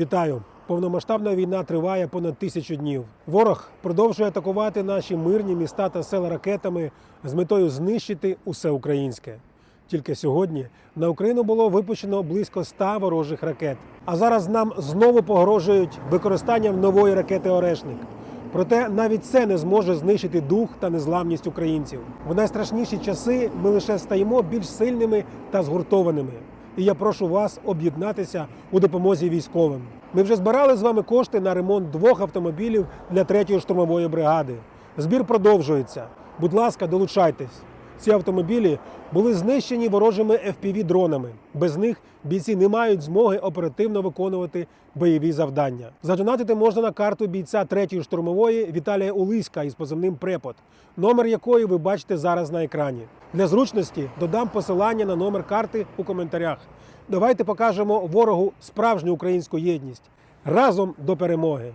Вітаю! Повномасштабна війна триває понад тисячу днів. Ворог продовжує атакувати наші мирні міста та села ракетами з метою знищити усе українське. Тільки сьогодні на Україну було випущено близько 100 ворожих ракет. А зараз нам знову погрожують використанням нової ракети Орешник. Проте навіть це не зможе знищити дух та незламність українців. В найстрашніші часи ми лише стаємо більш сильними та згуртованими. І я прошу вас об'єднатися у допомозі військовим. Ми вже збирали з вами кошти на ремонт двох автомобілів для третьої штурмової бригади. Збір продовжується. Будь ласка, долучайтесь. Ці автомобілі були знищені ворожими fpv дронами. Без них бійці не мають змоги оперативно виконувати бойові завдання. Задонатити можна на карту бійця третьої штурмової Віталія Улиська із позивним Препод, номер якої ви бачите зараз на екрані. Для зручності додам посилання на номер карти у коментарях. Давайте покажемо ворогу справжню українську єдність разом до перемоги.